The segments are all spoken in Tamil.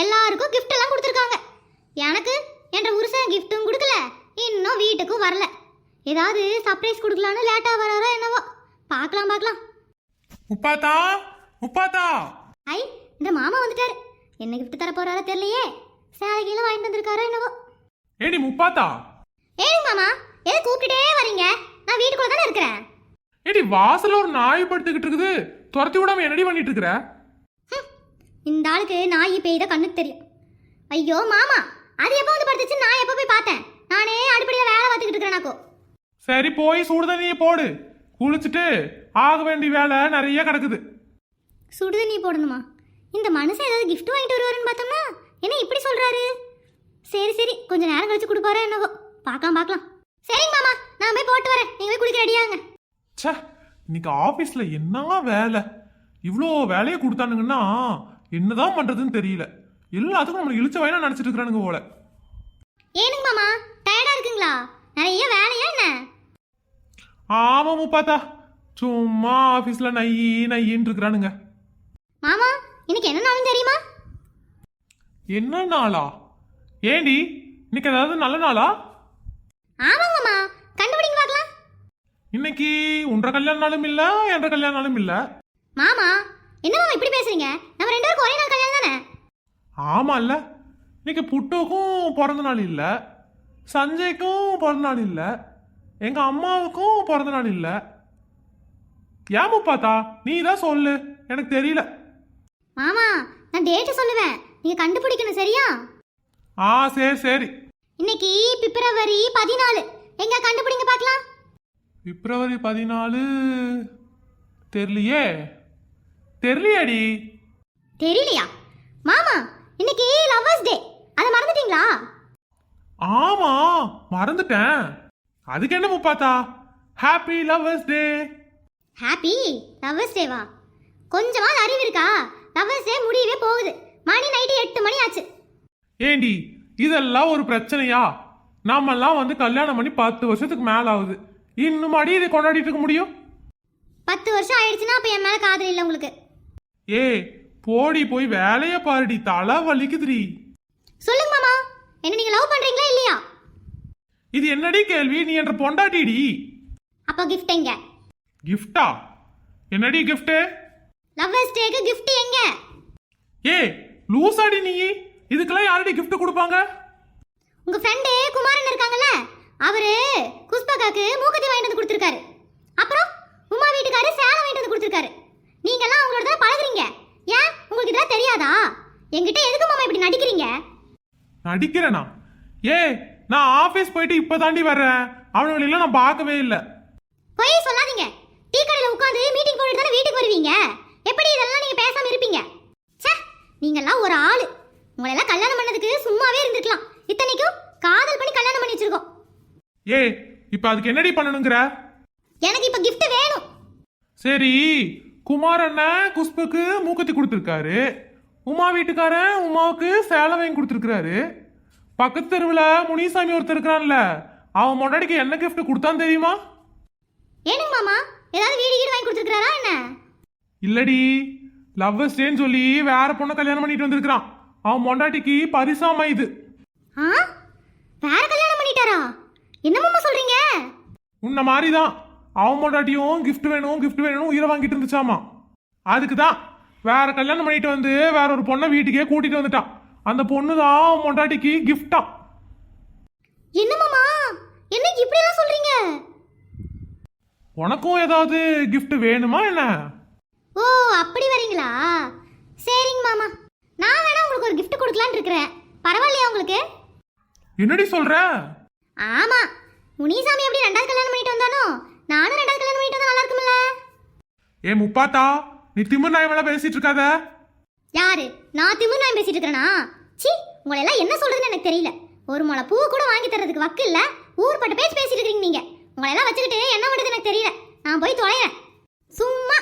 எல்லாருக்கும் gift எல்லாம் கொடுத்துருக்காங்க. எனக்கு என்ற புருஷன் கிஃப்ட்டும் கொடுக்கல. இன்னும் வீட்டுக்கும் வரல. ஏதாவது சர்ப்ரைஸ் கொடுக்கலான்னு லேட்டாக வராரோ என்னவோ. பார்க்கலாம் பார்க்கலாம். முப்பாத்தா முப்பாத்தா ஐ இந்த மாமா வந்துட்டாரு. என்ன கிஃப்ட் தர போறாரோ தெரியலையே. சேலை கீழே வாங்கிட்டு வந்திருக்காரோ என்னவோ. ஏடி முப்பாத்தா ஏங்க மாமா எது கூப்பிட்டுட்டே வரீங்க? நான் வீட்டுக்குள்ள தானே இருக்கிறேன். ஏடி வாசல்ல ஒரு நாய் படுத்துக்கிட்டு இருக்குது. துரத்தி விடாம என்னடி பண்ணிட்டு இருக்கிற? இந்த ஆளுக்கு நாய் பெய்த கண்ணுக்கு தெரியும். ஐயோ மாமா அது எப்போ வந்து படுத்துச்சு? நான் எப்போ போய் பார்த்தேன்? நானே அடுப்படியில் வேலை பார்த்துக்கிட்டு இருக்கிறேனாக்கோ சரி போய் சுடுதண்ணியை போடு. குளிச்சுட்டு ஆக வேண்டிய வேலை நிறைய கிடக்குது. சுடுதண்ணி போடணுமா? இந்த மனுஷன் ஏதாவது gift வாங்கிட்டு வருவாருன்னு பார்த்தோம்னா என்ன இப்படி சொல்றாரு? சரி சரி கொஞ்ச நேரம் கழிச்சு கொடுப்பாரோ என்னவோ. பார்க்கலாம் பார்க்கலாம். சரிங்க மாமா நான் போய் போட்டு வரேன். நீங்க போய் குளிக்க ரெடியாங்க ச்சே இன்னைக்கு ஆபீஸ்ல என்ன வேலை? இவ்வளோ வேலையை கொடுத்தானுங்கன்னா என்னதான் பண்றதுன்னு தெரியல. எல்லாத்துக்கும் நம்மளை இழிச்ச வயனா நினைச்சிட்டு இருக்கிறானுங்க போல. ஏனுங்க மாமா டயர்டா இருக்குங்களா? நிறைய வேலையா என்ன? ஆமா முப்பாத்தா. சும்மா ஆபீஸ்ல நையி நையின்னு இருக்கிறானுங்க. மாமா இன்னைக்கு என்ன நாளும் தெரியுமா? என்ன நாளா? ஏண்டி இன்னைக்கு ஏதாவது நல்ல நாளா? ஆமாங்கம்மா கண்டுபிடிங்க பார்க்கலாம். இன்னைக்கு உன்ற கல்யாண நாளும் இல்ல என்ற கல்யாண நாளும் இல்ல. மாமா என்ன மாமா இப்படி பேசுறீங்க? நம்ம ரெண்டு பேரும் ஒரே நாள் கல்யாணம் தானே? ஆமா இல்ல இன்னைக்கு புட்டுக்கும் பிறந்த நாள் இல்ல. சஞ்சய்க்கும் பிறந்த நாள் இல்ல. எங்க அம்மாவுக்கும் பிறந்த நாள் இல்ல. ஏன் முப்பாத்தா நீ தான் சொல்லு. எனக்கு தெரியல. மாமா நான் டேட்டு சொல்லுவேன். நீங்க கண்டுபிடிக்கணும் சரியா? ஆ சரி சரி. இன்னைக்கு பிப்ரவரி பதினாலு. எங்க கண்டுபிடிங்க பார்க்கலாம். பிப்ரவரி பதினாலு தெரியலையே. தெரியலையாடி. தெரியலையா? மாமா இன்னைக்கு லவ்வர்ஸ் டே அதை மறந்துட்டீங்களா? ஆமா மறந்துட்டேன். அதுக்கு என்ன முப்பாத்தா? Happy lovers day happy lovers டேவா கொஞ்சமாவது அறிவு இருக்கா? லவ்வர்ஸ் டே முடியவே போகுது. மணி நைட்டு எட்டு மணி ஆச்சு. ஏண்டி இதெல்லாம் ஒரு பிரச்சனையா? நாமெல்லாம் வந்து கல்யாணம் பண்ணி பத்து வருஷத்துக்கு மேல ஆகுது இன்னும் அடி இதை கொண்டாடிட்டு இருக்க முடியும்? பத்து வருஷம் ஆயிடுச்சுன்னா அப்ப என் மேல காதல் இல்லை உங்களுக்கு. ஏ போடி போய் வேலைய பாருடி தலை வலிக்குதுடி. சொல்லுங்க மாமா என்ன நீங்க லவ் பண்றீங்களா இல்லையா? இது என்னடி கேள்வி? நீ என்ற பொண்டாட்டிடி. அப்போ கிஃப்ட் எங்க? கிஃப்டா என்னடி கிஃப்ட் லவ்வர்ஸ் டேக்கு கிஃப்ட் எங்க? ஏ லூசாடி நீ. இதுக்கெல்லாம் யாரடி கிஃப்ட் கொடுப்பாங்க? உங்க ஃப்ரெண்டு குமாரன் இருக்காங்கல்ல அவரு குஷ்பகாக்கு மூக்கத்தி வாங்கிட்டு வந்து கொடுத்துருக்காரு. அப்புறம் உமா வீட்டுக்காரு சேலை வாங்கிட்டு வந்து கொடுத்துருக்காரு. நீங்கெல்லாம் அவங்களோட தான் பழகுறீங்க. ஏன்? உங்களுக்கு இதெல்லாம் தெரியாதா? என்கிட்ட எதுக்கு மாமா இப்படி நடிக்கிறீங்க? நடிக்கிறேனா? ஏ நான் ஆபீஸ் போயிட்டு இப்பதாண்டி வர்றேன். அவனுங்களெல்லாம் நான் பார்க்கவே இல்லை. பொய் சொல்லாதீங்க. டீ கடையில் உட்காந்து மீட்டிங் போட்டுட்டு தானே வீட்டுக்கு வருவீங்க? எப்படி இதெல்லாம் நீங்க பேசாம இருப்பீங்க? ச்சே நீங்கெல்லாம் ஒரு ஆளு. உங்களை எல்லாம் கல்யாணம் பண்ணதுக்கு சும்மாவே இருந்திருக்கலாம். இத்தனைக்கும் காதல் பண்ணி கல்யாணம் பண்ணி வச்சிருக்கோம். ஏ இப்ப அதுக்கு என்னடி பண்ணணுங்கிற? எனக்கு இப்ப gift வேணும். சரி குமார் அண்ணன் குஷ்புக்கு மூக்குத்தி கொடுத்துருக்காரு. உமா வீட்டுக்காரன் உமாவுக்கு சேலை வாங்கி கொடுத்துருக்காரு பக்கத்து தெருவில் முனிசாமி ஒருத்தர் இருக்கிறான்ல அவன் முன்னாடிக்கு என்ன gift கொடுத்தான் தெரியுமா? ஏனுங்க மாமா ஏதாவது வீடு வீடு வாங்கி கொடுத்துருக்காரா என்ன? இல்லடி லவ்வர்ஸ் டேன்னு சொல்லி வேற பொண்ணை கல்யாணம் பண்ணிட்டு வந்திருக்கிறான். அவன் மொண்டாட்டிக்கு பரிசாம இது. ஆ? வேற கல்யாணம் பண்ணிட்டாரா? என்ன மாமா சொல்றீங்க? உன்ன மாதிரி தான் அவன் மொண்டாட்டியும் gift வேணும் gift வேணும் உயிரை வாங்கிட்டு இருந்துச்சாமா? அதுக்கு தான் வேற கல்யாணம் பண்ணிட்டு வந்து வேற ஒரு பொண்ணை வீட்டுக்கே கூட்டிட்டு வந்துட்டான். அந்த பொண்ணு தான் அவன் மொண்டாட்டிக்கு கிஃப்டா என்ன மாமா? என்னைக்கு இப்படி எல்லாம் சொல்றீங்க? உனக்கும் ஏதாவது gift வேணுமா என்ன? ஓ அப்படி வரீங்களா? சரிங்க மாமா. நான் வேணா உங்களுக்கு ஒரு gift கொடுக்கலான்னு இருக்கிறேன். பரவாயில்லையா உங்களுக்கு? என்னடி சொல்ற? ஆமா. முனிசாமி எப்படி ரெண்டாவது கல்யாணம் பண்ணிட்டு வந்தானோ? நானும் ரெண்டாவது கல்யாணம் பண்ணிட்டு நல்லா இருக்கும்ல? ஏ முப்பாத்தா நீ திமிர் நாய் மேல பேசிட்டு இருக்காத. யாரு? நான் திமிர் நான் பேசிட்டு இருக்கிறேனா? சி உங்களை எல்லாம் என்ன சொல்றதுன்னு எனக்கு தெரியல. ஒரு முளை பூ கூட வாங்கி தரதுக்கு வக்கு இல்ல. ஊர்பட்ட பேச்சு பேசிட்டு இருக்கீங்க நீங்க. உங்களை எல்லாம் வச்சுக்கிட்டு என்ன பண்ணுறது எனக்கு தெரியல. நான் போய் தொலைறேன். சும்மா.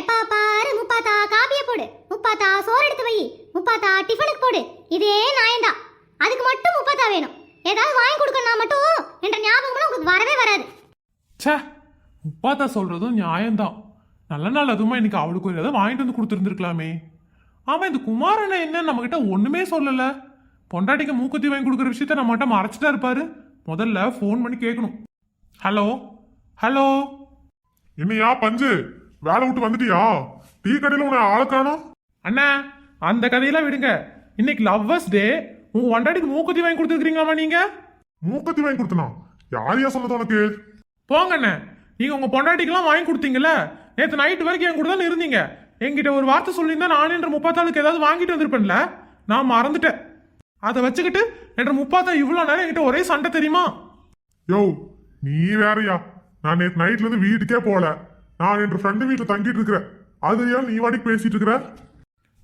எப்பா பாரு முப்பாத்தா காப்பியை போடு. முப்பாத்தா சோறு எடுத்து வை. முப்பாத்தா டிஃபனுக்கு போடு. இதே நியாயம்தான் அதுக்கு மட்டும் முப்பாத்தா வேணும். ஏதாவது வாங்கி கொடுக்கணும்னா மட்டும் என்ற ஞாபகம்லாம் உங்களுக்கு வரவே வராது. ச்சே முப்பாத்தா சொல்றதும் நியாயம்தான். நல்ல நாள் அதுவுமா இன்னைக்கு அவளுக்கு ஒரு வாங்கிட்டு வந்து கொடுத்துருந்துருக்கலாமே. ஆமா இந்த குமாரண்ணன் என்ன நம்ம கிட்ட ஒண்ணுமே சொல்லல. பொண்டாட்டிக்கு மூக்குத்தி வாங்கி கொடுக்குற விஷயத்த நம்மகிட்ட மறைச்சிட்டா இருப்பாரு. முதல்ல ஃபோன் பண்ணி கேட்கணும் ஹலோ ஹலோ என்னையா பஞ்சு? வேலை விட்டு வந்துட்டியா? டீ கடையில உன்னை ஆள காணோம். அண்ணா அந்த கதையெல்லாம் விடுங்க. இன்னைக்கு லவ்வர்ஸ் டே உங்க பொண்டாட்டிக்கு மூக்குத்தி வாங்கி கொடுத்துருக்கீங்களாமா நீங்க? மூக்கத்தி வாங்கி கொடுத்தனா? யாரையா சொன்னது உனக்கு? போங்க அண்ணே நீங்க உங்க பொண்டாட்டிக்கெல்லாம் வாங்கி கொடுத்தீங்கல்ல? நேற்று நைட் வரைக்கும் என் கூட தான் இருந்தீங்க. என்கிட்ட ஒரு வார்த்தை சொல்லியிருந்தா நான் என்ற முப்பாத்தாளுக்கு ஏதாவது வாங்கிட்டு வந்திருப்பேன்ல. நான் மறந்துட்டேன். அதை வச்சுக்கிட்டு என்ற முப்பாத்தா இவ்வளோ நேரம் என்கிட்ட ஒரே சண்டை தெரியுமா? யோ நீ வேறயா? நான் நேற்று நைட்ல இருந்து வீட்டுக்கே போல. நான் என் ஃப்ரெண்டு வீட்டுல தங்கிட்டு இருக்கிறேன். அது ஏன் நீ வாடிக்கு பேசிட்டு இருக்கிற?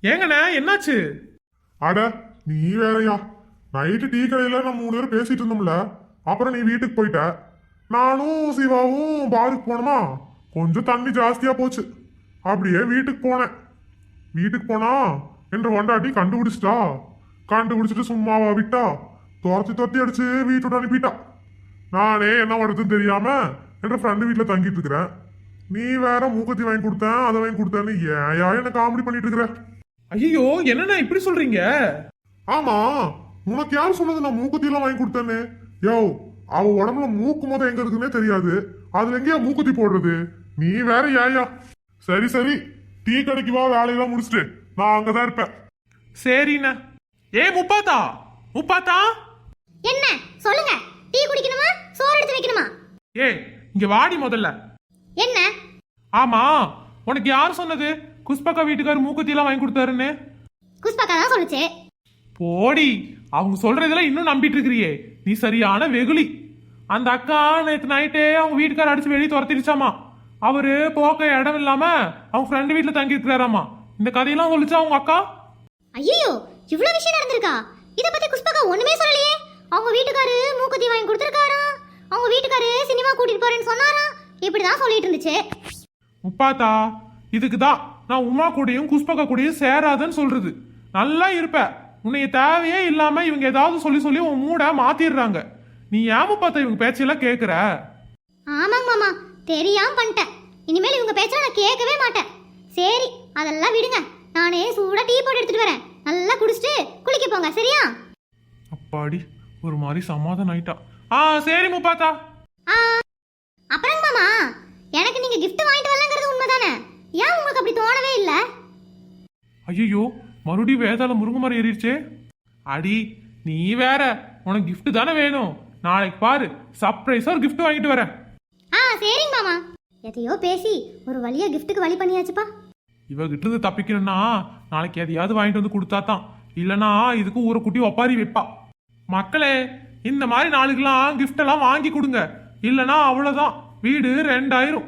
ஏங்கண்ணே என்னாச்சு? அட நீ வேறயா? நைட்டு டீ கடையில நம்ம மூணு பேரும் பேசிட்டு இருந்தோம்ல. அப்புறம் நீ வீட்டுக்கு போயிட்ட? நானும் சிவாவும் பாருக்கு போனோமா? கொஞ்சம் தண்ணி ஜாஸ்தியா போச்சு. அப்படியே வீட்டுக்கு போனேன். வீட்டுக்கு போனா என்ற ஒண்டாட்டி கண்டுபிடிச்சிட்டா. கண்டுபிடிச்சிட்டு சும்மாவா விட்டா. துரத்தி துரத்தி அடிச்சு வீட்டோட அனுப்பிட்டா. நானே என்ன பண்ணுறதுன்னு தெரியாம என்ற ஃப்ரெண்டு வீட்டில் தங்கிட்டு இருக்கிறேன். நீ வேற மூக்கத்தி வாங்கி கொடுத்தேன் அதை வாங்கி கொடுத்தேன்னு ஏயா என்ன காமெடி பண்ணிட்டு இருக்கிற? ஐயோ என்னண்ணா இப்படி சொல்றீங்க? ஆமா உனக்கு யார் சொன்னது நான் மூக்குத்தி எல்லாம் வாங்கி கொடுத்தேன்னு? யோ அவ உடம்புல மூக்கு மொதல் எங்க இருக்குன்னே தெரியாது. அதுல எங்கேயா மூக்குத்தி போடுறது? நீ வேற ஏயா. சரி சரி. டீ கடைக்கு வா வேலையெல்லாம் முடிச்சுட்டு. நான் அங்கதான் இருப்பேன். சரிண்ணே. ஏ முப்பாத்தா. முப்பாத்தா. என்ன? சொல்லுங்க. டீ குடிக்கணுமா? சோறு எடுத்து வைக்கணுமா? ஏ இங்க வாடி முதல்ல. என்ன? ஆமா உனக்கு யார் சொன்னது? குஷ்பக்கா வீட்டுக்காரர் மூக்குத்தி எல்லாம் வாங்கி கொடுத்தாருன்னு. குஷ்பாக்கா தான் சொல்லுச்சு போடி அவங்க சொல்றதெல்லாம் இன்னும் நம்பிட்டு இருக்கிறியே. நீ சரியான வெகுளி. அந்த அக்கா நேற்று நைட்டே அவங்க வீட்டுக்கார அடிச்சு வெளியே துரத்திடுச்சாமா. அவரு போக்க இடம் இல்லாம அவங்க ஃப்ரெண்டு வீட்டுல தங்கி இருக்கிறாராமா இந்த கதையெல்லாம் சொல்லிச்சா அவங்க அக்கா? ஐயோ இவ்ளோ விஷயம் நடந்திருக்கா? இத பத்தி குஷ்பாக்கா ஒண்ணுமே சொல்லலையே. அவங்க வீட்டுக்காரு மூக்குத்தி வாங்கி கொடுத்துருக்காராம் அவங்க வீட்டுக்காரு சினிமா கூட்டிட்டு போறேன்னு சொன்னாராம் இப்படிதான் சொல்லிட்டு இருந்துச்சு. முப்பாத்தா இதுக்கு தான் நான் உமா கூடயும் குஷ்பக்கா கூடயும் சேராதன்னு சொல்றது. நல்லா இருப்ப. உன்னைய தேவையே இல்லாம இவங்க ஏதாவது சொல்லி சொல்லி உன் மூட மாத்திடுறாங்க. நீ ஏன் முப்பாத்தா இவங்க பேச்செல்லாம் கேக்குற? ஆமாங்க மாமா தெரியாம பண்ணிட்டேன். இனிமேல் இவங்க பேச்ச நான் கேட்கவே மாட்டேன். சரி அதெல்லாம் விடுங்க. நானே சூடா டீ போட்டு எடுத்துட்டு வரேன். நல்லா குடிச்சிட்டு குளிக்க போங்க சரியா? அப்பாடி ஒரு மாதிரி சமாதானம் ஆயிட்டா. ஆ சரி முப்பாத்தா. ஆ அப்புறம் மாமா எனக்கு நீங்க gift வாங்கிட்டு வரலங்கிறது உண்மைதானே? ஏன் உங்களுக்கு அப்படி தோணவே இல்லை? ஐயோ மறுபடியும் வேதாள முருங்கை மரம் ஏறிடுச்சே? அடி நீ வேற. உனக்கு gift தானே வேணும். நாளைக்கு பாரு சர்ப்ரைஸா ஒரு gift வாங்கிட்டு வரேன். ஆ சரிங்க மாமா. எதையோ பேசி ஒரு வழியா கிஃப்ட்டுக்கு வழி பண்ணியாச்சுப்பா. இவகிட்ட இருந்து தப்பிக்கணும்னா நாளைக்கு எதையாவது வாங்கிட்டு வந்து கொடுத்தா தான். இல்லனா இதுக்கு ஊரை குட்டி ஒப்பாரி வைப்பா. மக்களே இந்த மாதிரி நாளுக்கெல்லாம் gift எல்லாம் வாங்கி கொடுங்க. இல்லனா அவ்வளவுதான். வீடு ரெண்டாயிரம்.